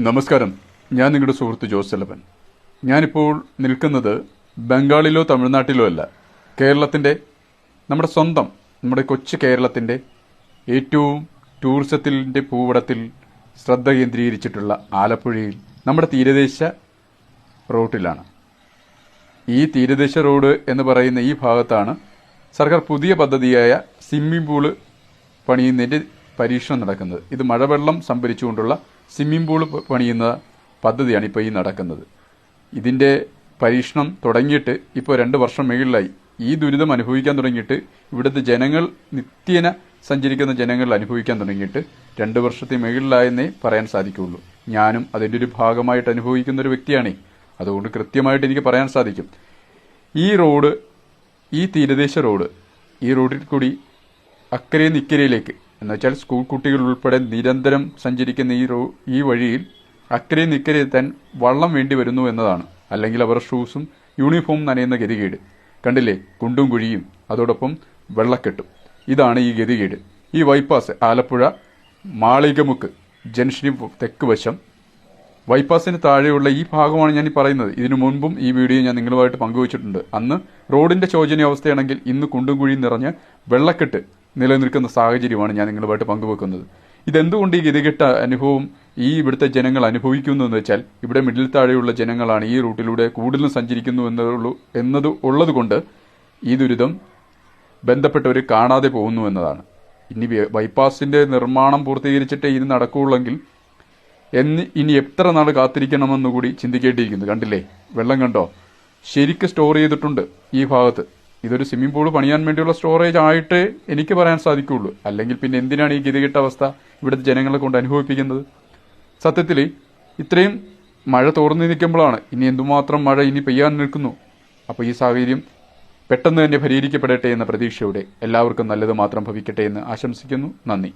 നമസ്കാരം. ഞാൻ നിങ്ങളുടെ സുഹൃത്ത് ജോസ് ചെലവൻ ഞാനിപ്പോൾ നിൽക്കുന്നത് ബംഗാളിലോ തമിഴ്നാട്ടിലോ അല്ല. കേരളത്തിന്റെ നമ്മുടെ സ്വന്തം നമ്മുടെ കൊച്ചു കേരളത്തിന്റെ ഏറ്റവും ടൂറിസത്തിന്റെ പൂവടത്തിൽ ശ്രദ്ധ കേന്ദ്രീകരിച്ചിട്ടുള്ള ആലപ്പുഴയിൽ നമ്മുടെ തീരദേശ റോട്ടിലാണ്. ഈ തീരദേശ റോഡ് എന്ന് പറയുന്ന ഈ ഭാഗത്താണ് സർക്കാർ പുതിയ പദ്ധതിയായ സ്വിമ്മിംഗ് പൂൾ പണിയുന്നതിന്റെ പരീക്ഷണം നടക്കുന്നത്. ഇത് മഴവെള്ളം സംഭരിച്ചുകൊണ്ടുള്ള സ്വിമ്മിംഗ് പൂൾ പണിയുന്ന പദ്ധതിയാണ് ഇപ്പോൾ ഈ നടക്കുന്നത്. ഇതിന്റെ പരീക്ഷണം തുടങ്ങിയിട്ട് ഇപ്പോൾ രണ്ട് വർഷം മുകളിലായി ഈ ദുരിതം അനുഭവിക്കാൻ തുടങ്ങിയിട്ട് ഇവിടുത്തെ ജനങ്ങൾ നിത്യേന സഞ്ചരിക്കുന്ന ജനങ്ങൾ അനുഭവിക്കാൻ തുടങ്ങിയിട്ട് രണ്ട് വർഷത്തെ മുകളിലായെന്നേ പറയാൻ സാധിക്കുകയുള്ളൂ. ഞാനും അതിന്റെ ഒരു ഭാഗമായിട്ട് അനുഭവിക്കുന്ന ഒരു വ്യക്തിയാണേ. അതുകൊണ്ട് കൃത്യമായിട്ട് എനിക്ക് പറയാൻ സാധിക്കും. ഈ റോഡ് ഈ തീരദേശ റോഡ് ഈ റോഡിൽ കൂടി അക്കരെ നിക്കരയിലേക്ക് എന്ന് വെച്ചാൽ സ്കൂൾ കുട്ടികൾ ഉൾപ്പെടെ നിരന്തരം സഞ്ചരിക്കുന്ന ഈ റോ ഈ വഴിയിൽ അക്കരെ നിക്കരെ എത്താൻ വള്ളം വേണ്ടി വരുന്നു എന്നതാണ്. അല്ലെങ്കിൽ അവർ ഷൂസും യൂണിഫോം നനയുന്ന ഗതികേട്. കണ്ടില്ലേ? കുണ്ടും കുഴിയും അതോടൊപ്പം വെള്ളക്കെട്ടും. ഇതാണ് ഈ ഗതികേട്. ഈ ബൈപ്പാസ് ആലപ്പുഴ മാളികമുക്ക് ജംഗ്ഷന് തെക്ക് വശം. ബൈപ്പാസിന് താഴെയുള്ള ഈ ഭാഗമാണ് ഞാൻ ഈ പറയുന്നത്. ഇതിനു മുൻപും ഈ വീഡിയോ ഞാൻ നിങ്ങളുമായിട്ട് പങ്കുവച്ചിട്ടുണ്ട്. അന്ന് റോഡിന്റെ ശോചനീയാവസ്ഥയാണെങ്കിൽ ഇന്ന് കുണ്ടും കുഴിയും നിറഞ്ഞ് വെള്ളക്കെട്ട് നിലനിൽക്കുന്ന സാഹചര്യമാണ് ഞാൻ നിങ്ങളുമായിട്ട് പങ്കുവെക്കുന്നത്. ഇതെന്തുകൊണ്ട് ഈ ഗതികെട്ട അനുഭവം ഈ ഇവിടുത്തെ ജനങ്ങൾ അനുഭവിക്കുന്നു എന്ന് വെച്ചാൽ ഇവിടെ മിഡിൽ താഴെയുള്ള ജനങ്ങളാണ് ഈ റൂട്ടിലൂടെ കൂടുതലും സഞ്ചരിക്കുന്നു എന്നുള്ളൂ എന്നത് ഉള്ളതുകൊണ്ട് ഈ ദുരിതം ബന്ധപ്പെട്ടവർ കാണാതെ പോകുന്നു എന്നതാണ്. ഇനി ബൈപ്പാസിന്റെ നിർമ്മാണം പൂർത്തീകരിച്ചിട്ടേ ഇത് നടക്കുകയുള്ളെങ്കിൽ എന്ന് ഇനി എത്ര നാൾ കാത്തിരിക്കണമെന്നുകൂടി ചിന്തിക്കേണ്ടിയിരിക്കുന്നു. കണ്ടില്ലേ? വെള്ളം കണ്ടോ? ശരിക്ക് സ്റ്റോർ ചെയ്തിട്ടുണ്ട് ഈ ഭാഗത്ത്. ഇതൊരു സ്വിമ്മിംഗ് പൂൾ പണിയാൻ വേണ്ടിയുള്ള സ്റ്റോറേജ് ആയിട്ട് എനിക്ക് പറയാൻ സാധിക്കുകയുള്ളൂ അല്ലെങ്കിൽ പിന്നെ എന്തിനാണ് ഈ ഗതികെട്ട അവസ്ഥ ഇവിടുത്തെ ജനങ്ങളെ കൊണ്ട് അനുഭവിപ്പിക്കുന്നത്? സത്യത്തിൽ ഇത്രയും മഴ തോർന്നു നിൽക്കുമ്പോഴാണ് ഇനി എന്തുമാത്രം മഴ ഇനി പെയ്യാൻ നിൽക്കുന്നു. അപ്പോൾ ഈ സാഹചര്യം പെട്ടെന്ന് തന്നെ പരിഹരിക്കപ്പെടട്ടെ എന്ന പ്രതീക്ഷയോടെ എല്ലാവർക്കും നല്ലത് മാത്രം ഭവിക്കട്ടെ എന്ന് ആശംസിക്കുന്നു. നന്ദി.